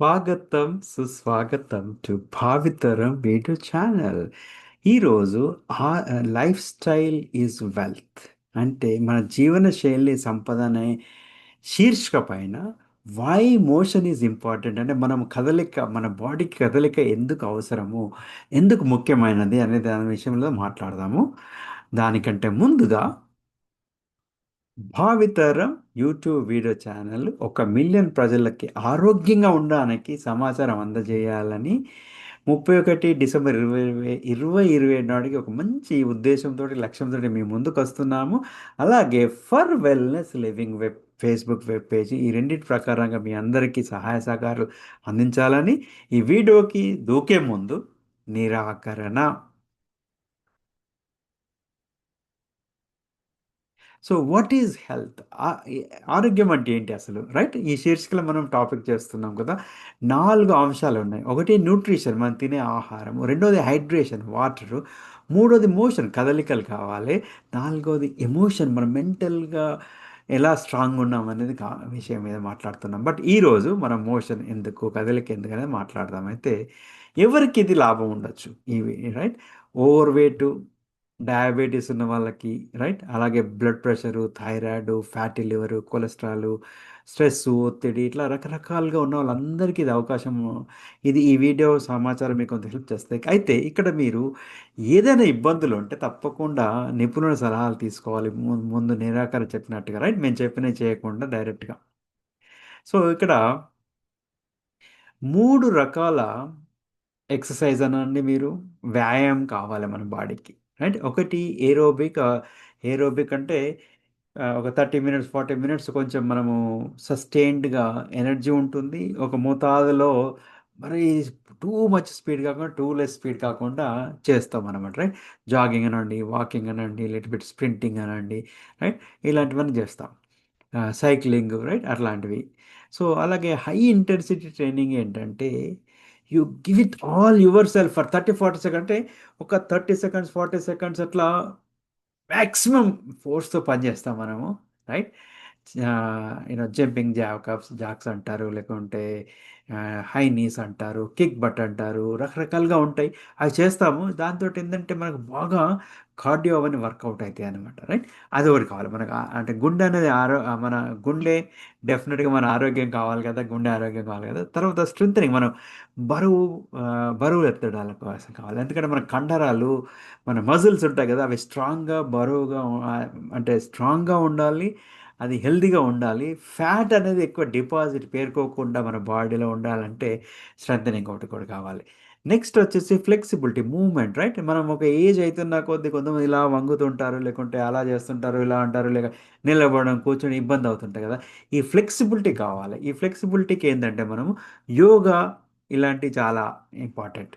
స్వాగతం సుస్వాగతం to భావితరం video channel. ఈరోజు ఆ లైఫ్ స్టైల్ ఈజ్ వెల్త్ అంటే మన జీవన శైలి సంపద అనే శీర్షిక పైన వై మోషన్ ఈజ్ ఇంపార్టెంట్ అంటే మనం కదలిక మన బాడీకి కదలిక ఎందుకు అవసరము ఎందుకు ముఖ్యమైనది అనే దాని విషయంలో మాట్లాడదాము. దానికంటే ముందుగా భావితరం యూట్యూబ్ వీడియో ఛానల్ ఒక మిలియన్ ప్రజలకి ఆరోగ్యంగా ఉండడానికి సమాచారం అందజేయాలని ముప్పై ఒకటి డిసెంబర్ ఇరవై ఇరవై ఇరవై ఏడు నాటికి ఒక మంచి ఉద్దేశంతో లక్ష్యంతో మేము ముందుకు వస్తున్నాము. అలాగే for wellness living web Facebook web page ఈ రెండింటి ప్రకారంగా మీ అందరికీ సహాయ సహకారాలు అందించాలని ఈ వీడియోకి దూకే ముందు నిరాకరణ. So what is health? ఆరోగ్యం అంటే ఏంటి అసలు? రైట్? ఈ శీర్షికలో మనం టాపిక్ చేస్తున్నాం కదా నాలుగు అంశాలు ఉన్నాయి. ఒకటి న్యూట్రిషన్ మనం తినే ఆహారం. రెండోది హైడ్రేషన్ వాటరు. మూడోది మోషన్ కదలికలు కావాలి. నాలుగోది ఎమోషన్ మనం మెంటల్గా ఎలా స్ట్రాంగ్ ఉన్నాం అనేది కా విషయం మీద మాట్లాడుతున్నాం. బట్ ఈరోజు మనం మోషన్ ఎందుకు కదలిక ఎందుకు అనేది మాట్లాడదాం. అయితే ఎవరికి ఇది లాభం ఉండొచ్చు? ఇవి రైట్? ఓవర్ వెయిట్ డయాబెటీస్ ఉన్న వాళ్ళకి రైట్? అలాగే blood pressure thyroid fatty liver cholesterol stress ఒత్తిడి ఇట్లా రకరకాలుగా ఉన్న వాళ్ళందరికీ ఇది అవకాశం. ఇది ఈ వీడియో సమాచారం మీకు కొంత హెల్ప్ చేస్తాయి. అయితే ఇక్కడ మీరు ఏదైనా ఇబ్బందులు ఉంటే తప్పకుండా నిపుణుల సలహాలు తీసుకోవాలి. ముందు నిరాకరణ చెప్పినట్టుగా రైట్? మేము చెప్పినవి చేయకుండా డైరెక్ట్గా. సో ఇక్కడ మూడు రకాల ఎక్సర్సైజ్ అనండి మీరు. వ్యాయామం కావాలి మన బాడీకి. రైట్? ఒకటి ఏరోబిక్ ఏరోబిక్ అంటే ఒక థర్టీ మినిట్స్ ఫార్టీ మినిట్స్ కొంచెం మనము సస్టైన్డ్గా ఎనర్జీ ఉంటుంది. ఒక మోతాదులో మరి టూ మచ్ స్పీడ్ కాకుండా టూ లెస్ స్పీడ్ కాకుండా చేస్తాం అనమాట రైట్? జాగింగ్ అనండి వాకింగ్ అనండి లిటిల్ బిట్ స్ప్రింటింగ్ అనండి రైట్? ఇలాంటివన్నీ చేస్తాం. Cycling right? అట్లాంటివి. సో అలాగే హై ఇంటెన్సిటీ ట్రైనింగ్ ఏంటంటే you give it all yourself for thirty forty second అంటే ఒక థర్టీ సెకండ్స్ ఫార్టీ సెకండ్స్ అట్లా మ్యాక్సిమం ఫోర్స్తో పనిచేస్తాం మనము right? You know jumping jack ups jacks అంటారు లేకుంటే హై నీస్ అంటారు కిక్ బట్ అంటారు రకరకాలుగా ఉంటాయి. అవి చేస్తాము. దాంతో ఏంటంటే మనకు బాగా కార్డియో అవన్నీ వర్కౌట్ అవుతాయి అనమాట రైట్ అది ఒకటి కావాలి. మనకు అంటే గుండె అనేది ఆరో మన గుండె డెఫినెట్గా మన ఆరోగ్యం కావాలి కదా గుండె ఆరోగ్యం కావాలి కదా. తర్వాత స్ట్రెంగ్ మనం బరువు బరువు ఎత్తడాల కోసం కావాలి. ఎందుకంటే మన కండరాలు మన మజిల్స్ ఉంటాయి కదా అవి స్ట్రాంగ్గా బరువుగా అంటే స్ట్రాంగ్గా ఉండాలి. అది హెల్దీగా ఉండాలి. ఫ్యాట్ అనేది ఎక్కువ డిపాజిట్ పేరుకోకుండా మన బాడీలో ఉండాలంటే స్ట్రెంగ్ ఒకటి కూడా కావాలి. నెక్స్ట్ వచ్చేసి ఫ్లెక్సిబిలిటీ మూవ్మెంట్ రైట్? మనం ఒక ఏజ్ అవుతున్న కొద్ది కొంతమంది ఇలా వంగుతుంటారు లేకుంటే అలా చేస్తుంటారు ఇలా అంటారు లేక నిలబడడం కూర్చొని ఇబ్బంది అవుతుంటాయి కదా. ఈ ఫ్లెక్సిబిలిటీ కావాలి. ఈ ఫ్లెక్సిబిలిటీకి ఏంటంటే మనము యోగా ఇలాంటివి చాలా ఇంపార్టెంట్.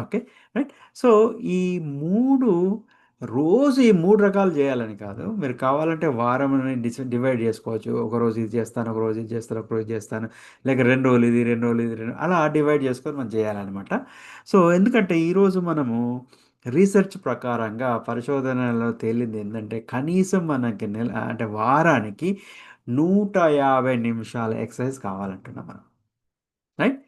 ఓకే? రైట్? సో ఈ మూడు రోజు ఈ మూడు రకాలు చేయాలని కాదు. మీరు కావాలంటే వారం డివైడ్ చేసుకోవచ్చు. ఒక రోజు ఇది చేస్తాను ఒక రోజు ఇది చేస్తాను ఒక రోజు చేస్తాను. లేక రెండు రోజులు ఇది రెండు రోజులు ఇది రెండు అలా డివైడ్ చేసుకొని మనం చేయాలన్నమాట. సో ఎందుకంటే ఈరోజు మనము రీసెర్చ్ ప్రకారంగా పరిశోధనలో తేలింది ఏంటంటే కనీసం మనకి నెల అంటే వారానికి నూట యాభై నిమిషాల ఎక్సర్సైజ్ కావాలంటున్నాం మనం. రైట్?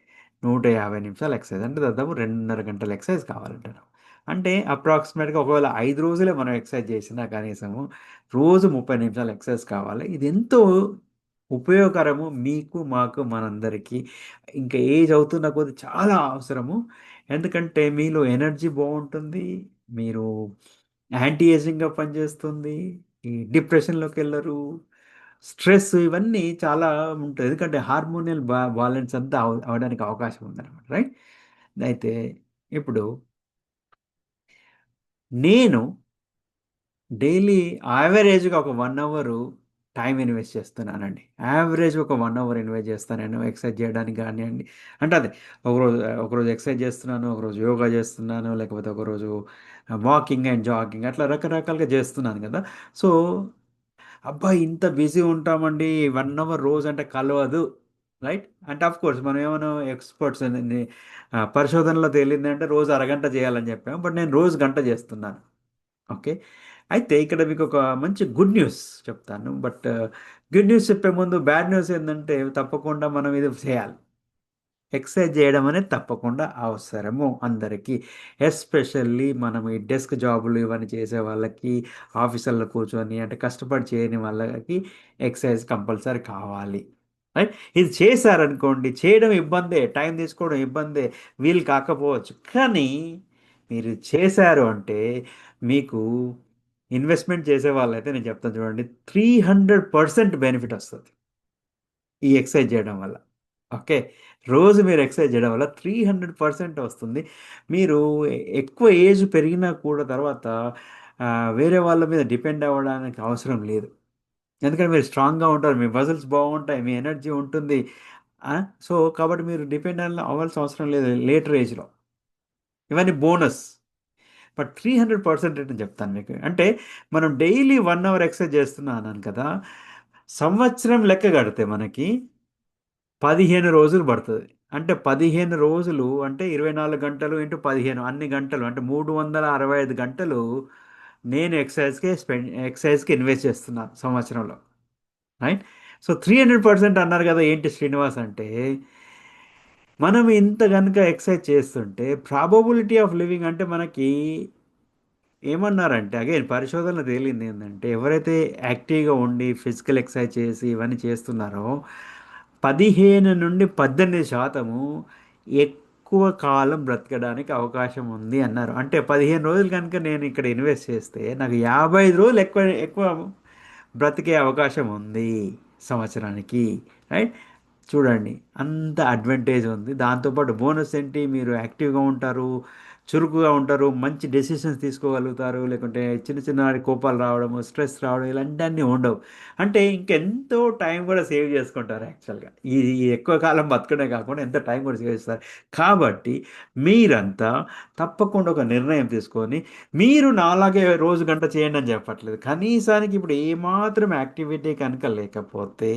నూట యాభై నిమిషాలు ఎక్సర్సైజ్. అంటే దాదాపు రెండున్నర గంటల ఎక్సర్సైజ్ కావాలంటున్నాం. అంటే అప్రాక్సిమేట్గా ఒకవేళ ఐదు రోజులే మనం ఎక్సర్సైజ్ చేసినా కనీసము రోజు ముప్పై నిమిషాలు ఎక్సర్సైజ్ కావాలి. ఇది ఎంతో ఉపయోగకరము మీకు మాకు మనందరికీ. ఇంకా ఏజ్ అవుతున్న కొద్ది చాలా అవసరము. ఎందుకంటే మీలో ఎనర్జీ బాగుంటుంది మీరు యాంటీ ఏజింగ్గా పనిచేస్తుంది ఈ డిప్రెషన్లోకి వెళ్ళరు స్ట్రెస్ ఇవన్నీ చాలా ఉంటుంది ఎందుకంటే హార్మోనియల్ బా బ్యాలెన్స్ అంతా అవడానికి అవకాశం ఉందన్నమాట రైట్? అయితే ఇప్పుడు నేను డైలీ యావరేజ్గా ఒక వన్ అవరు టైం ఇన్వెస్ట్ చేస్తున్నానండి. యావరేజ్ ఒక వన్ అవర్ ఇన్వెస్ట్ చేస్తాను. నేను ఎక్సర్సైజ్ చేయడానికి కానివ్వండి. అంటే అదే ఒకరోజు ఒకరోజు ఎక్సర్సైజ్ చేస్తున్నాను ఒకరోజు యోగా చేస్తున్నాను లేకపోతే ఒకరోజు వాకింగ్ అండ్ జాగింగ్ అట్లా రకరకాలుగా చేస్తున్నాను కదా. సో అబ్బా ఇంత బిజీ ఉంటామండి. వన్ అవర్ రోజు అంటే కలవదు. రైట్ అంటే ఆఫ్ కోర్స్ మనం ఏమైనా ఎక్స్పర్ట్స్ పరిశోధనలో తేలిందంటే రోజు అరగంట చేయాలని చెప్పాము బట్ నేను రోజు గంట చేస్తున్నాను. ఓకే అయితే ఇక్కడ మీకు ఒక మంచి గుడ్ న్యూస్ చెప్తాను. బట్ గుడ్ న్యూస్ చెప్పే ముందు బ్యాడ్ న్యూస్ ఏంటంటే తప్పకుండా మనం ఇది చేయాలి. ఎక్సర్సైజ్ చేయడం అనేది తప్పకుండా అవసరము అందరికీ. ఎస్పెషల్లీ మనం ఈ డెస్క్ జాబులు ఇవన్నీ చేసే వాళ్ళకి ఆఫీసర్లో కూర్చొని అంటే కష్టపడి చేయని వాళ్ళకి ఎక్సర్సైజ్ కంపల్సరీ కావాలి. రైట్? ఇది చేశారనుకోండి చేయడం ఇబ్బందే టైం తీసుకోవడం ఇబ్బందే వీలు కాకపోవచ్చు. కానీ మీరు చేశారు అంటే మీకు ఇన్వెస్ట్మెంట్ చేసే వాళ్ళైతే నేను చెప్తాను చూడండి త్రీ హండ్రెడ్ పర్సెంట్ బెనిఫిట్ వస్తుంది ఈ ఎక్సర్సైజ్ చేయడం వల్ల. ఓకే? రోజు మీరు ఎక్సర్సైజ్ చేయడం వల్ల త్రీ హండ్రెడ్ పర్సెంట్ వస్తుంది. మీరు ఎక్కువ ఏజ్ పెరిగినా కూడా తర్వాత వేరే వాళ్ళ మీద డిపెండ్ అవ్వడానికి అవసరం లేదు. ఎందుకంటే మీరు స్ట్రాంగ్గా ఉంటారు మీ మజిల్స్ బాగుంటాయి మీ ఎనర్జీ ఉంటుంది. సో కాబట్టి మీరు డిపెండ్ అవ్వాల్సిన అవసరం లేదు లేటర్ ఏజ్లో. ఇవన్నీ bonus. But three hundred percent అని చెప్తాను మీకు. అంటే మనం డైలీ వన్ అవర్ ఎక్సర్సైజ్ చేస్తున్నాను కదా సంవత్సరం లెక్క కడితే మనకి పదిహేను రోజులు పడుతుంది. అంటే పదిహేను రోజులు అంటే ఇరవై నాలుగు గంటలు ఇంటూ పదిహేను అన్ని గంటలు అంటే మూడు వందల అరవై ఐదు గంటలు నేను ఎక్సర్సైజ్కి స్పెండ్ ఎక్సైజ్కి ఇన్వెస్ట్ చేస్తున్నాను సంవత్సరంలో. Right? So three hundred percent అన్నారు కదా ఏంటి శ్రీనివాస్ అంటే మనం ఇంత కనుక ఎక్సర్సైజ్ చేస్తుంటే ప్రాబబిలిటీ ఆఫ్ లివింగ్ అంటే మనకి ఏమన్నారంటే అగైన్ పరిశోధనలు తేలింది ఏంటంటే ఎవరైతే యాక్టివ్గా ఉండి ఫిజికల్ ఎక్సర్సైజ్ చేసి ఇవన్నీ చేస్తున్నారో పదిహేను నుండి పద్దెనిమిది శాతము ఎక్కువ కాలం బ్రతకడానికి అవకాశం ఉంది అన్నారు. అంటే పదిహేను రోజులు కనుక నేను ఇక్కడ ఇన్వెస్ట్ చేస్తే నాకు యాభై ఐదు రోజులు ఎక్కువ ఎక్కువ బ్రతికే అవకాశం ఉంది సంవత్సరానికి రైట్? చూడండి అంత అడ్వాంటేజ్ ఉంది. దాంతోపాటు బోనస్ ఏంటి? మీరు యాక్టివ్గా ఉంటారు. చురుకుగా ఉంటారు మంచి డెసిషన్స్ తీసుకోగలుగుతారు లేకుంటే చిన్న చిన్న కోపాలు రావడము స్ట్రెస్ రావడం ఇలాంటివన్నీ ఉండవు. అంటే ఇంకెంతో టైం కూడా సేవ్ చేసుకుంటారు యాక్చువల్గా ఇది ఎక్కువ కాలం బతకడే కాకుండా ఎంత టైం కూడా సేవ్ చేస్తారు. కాబట్టి మీరంతా తప్పకుండా ఒక నిర్ణయం తీసుకొని మీరు నాలాగే రోజు గంట చేయండి అని చెప్పట్లేదు. కనీసానికి ఇప్పుడు ఏమాత్రం యాక్టివిటీ కనుక లేకపోతే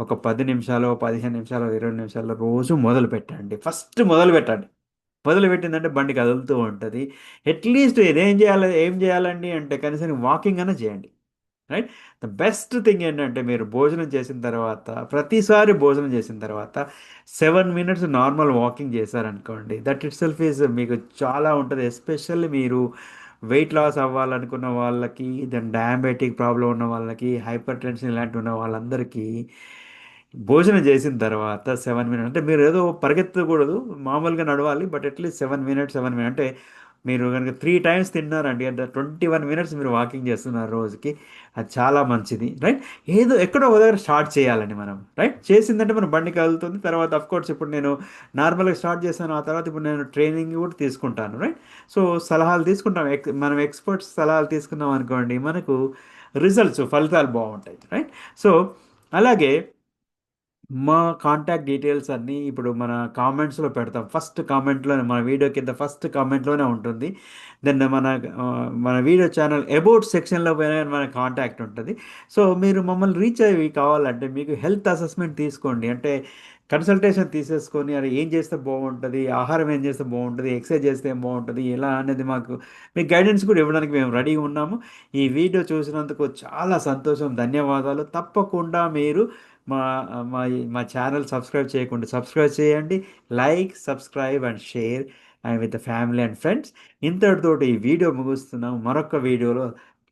ఒక పది నిమిషాలు పదిహేను నిమిషాలు ఇరవై నిమిషాలు రోజు మొదలు పెట్టండి ఫస్ట్ మొదలు పెట్టండి వదిలిపెట్టిందంటే బండి కదులుతూ ఉంటుంది. అట్లీస్ట్ ఏం చేయాలి ఏం చేయాలండి అంటే కనీసం వాకింగ్ అన్న చేయండి. రైట్ ద బెస్ట్ థింగ్ ఏంటంటే మీరు భోజనం చేసిన తర్వాత ప్రతిసారి భోజనం చేసిన తర్వాత సెవెన్ మినిట్స్ నార్మల్ వాకింగ్ చేశారనుకోండి దట్ ఇట్ సెల్ఫ్ ఈజ్ మీకు చాలా ఉంటుంది. ఎస్పెషల్లీ మీరు వెయిట్ లాస్ అవ్వాలనుకున్న వాళ్ళకి దెన్ డయాబెటిక్ ప్రాబ్లం ఉన్న వాళ్ళకి హైపర్ టెన్షన్ ఇలాంటి ఉన్న వాళ్ళందరికీ భోజనం చేసిన తర్వాత సెవెన్ మినిట్స్ అంటే మీరు ఏదో పరిగెత్తకూడదు మామూలుగా నడవాలి but at least seven minutes seven minutes అంటే మీరు కనుక త్రీ టైమ్స్ తిన్నారండి అంటే ట్వంటీ వన్ మినిట్స్ మీరు వాకింగ్ చేస్తున్నారు రోజుకి అది చాలా మంచిది రైట్ ఏదో ఎక్కడో ఒక దగ్గర స్టార్ట్ చేయాలండి మనం రైట్ చేసిందంటే మన బండి కదులుతుంది తర్వాత అఫ్ కోర్స్ ఇప్పుడు నేను నార్మల్గా స్టార్ట్ చేశాను ఆ తర్వాత ఇప్పుడు నేను ట్రైనింగ్ కూడా తీసుకుంటాను రైట్ సో సలహాలు తీసుకుంటాం ఎక్ మనం ఎక్స్పర్ట్స్ సలహాలు తీసుకున్నాం అనుకోండి మనకు రిజల్ట్స్ ఫలితాలు బాగుంటాయి రైట్ సో అలాగే మా కాంటాక్ట్ డీటెయిల్స్ అన్నీ ఇప్పుడు మన కామెంట్స్లో పెడతాం. ఫస్ట్ కామెంట్లోనే మన వీడియో కింద ఫస్ట్ కామెంట్లోనే ఉంటుంది. దెన్ మన మన వీడియో ఛానల్ అబౌట్ సెక్షన్లో పోయినా మన కాంటాక్ట్ ఉంటుంది. సో మీరు మమ్మల్ని రీచ్ అయ్యి కావాలంటే మీకు హెల్త్ అసెస్మెంట్ తీసుకోండి. అంటే కన్సల్టేషన్ తీసేసుకొని అది ఏం చేస్తే బాగుంటుంది? ఆహారం ఏం చేస్తే బాగుంటుంది? ఎక్సర్సైజ్ చేస్తే ఏం బాగుంటుంది? ఎలా? అనేది మాకు మీ గైడెన్స్ కూడా ఇవ్వడానికి మేము రెడీగా ఉన్నాము. ఈ వీడియో చూసినందుకు చాలా సంతోషం ధన్యవాదాలు. తప్పకుండా మీరు మా మా మా ఛానల్ సబ్స్క్రైబ్ చేయకుండా సబ్స్క్రైబ్ చేయండి. Like subscribe and share and with family and friends. ఇంతటితోటి ఈ వీడియో ముగుస్తున్నాము. మరొక వీడియోలో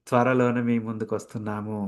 త్వరలోనే మీ ముందుకు వస్తున్నాము.